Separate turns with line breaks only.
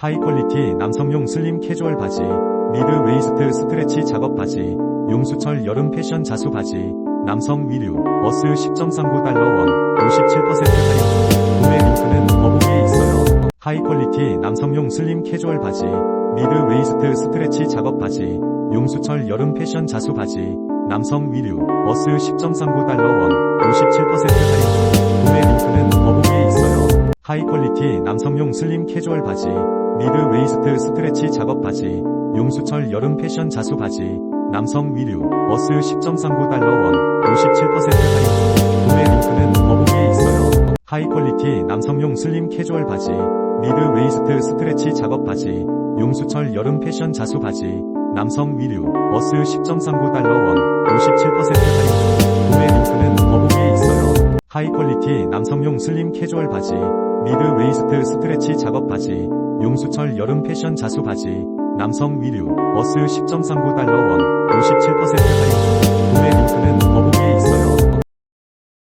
하이 퀄리티 남성용 슬림 캐주얼 바지, 미드 웨이스트 스트레치 작업 바지, 용수철 여름 패션 자수 바지, 남성 위류, 어스 10.39달러 원, 57% 할인 중. 구매 링크는 더보기에 있어요. 하이 퀄리티 남성용 슬림 캐주얼 바지, 미드 웨이스트 스트레치 작업 바지, 용수철 여름 패션 자수 바지, 남성 위류, 어스 10.39달러 원, 57% 할인 중. 구매 링크는 더보기에 있어요. 하이 퀄리티 남성용 슬림 캐주얼 바지, 미드 웨이스트 스트레치 작업 바지, 용수철 여름 패션 자수 바지, 남성 위류, 어스 10.39달러 원, 57% 할인 중. 구매 링크는 더보기에 있어요. 하이 퀄리티 남성용 슬림 캐주얼 바지, 미드 웨이스트 스트레치 작업 바지, 용수철 여름 패션 자수 바지, 남성 위류, 어스 10.39달러 원, 57% 할인 하이 퀄리티 남성용 슬림 캐주얼 바지, 미드 웨이스트 스트레치 작업 바지, 용수철 여름 패션 자수 바지, 남성 위류, 어스 10.39달러 원,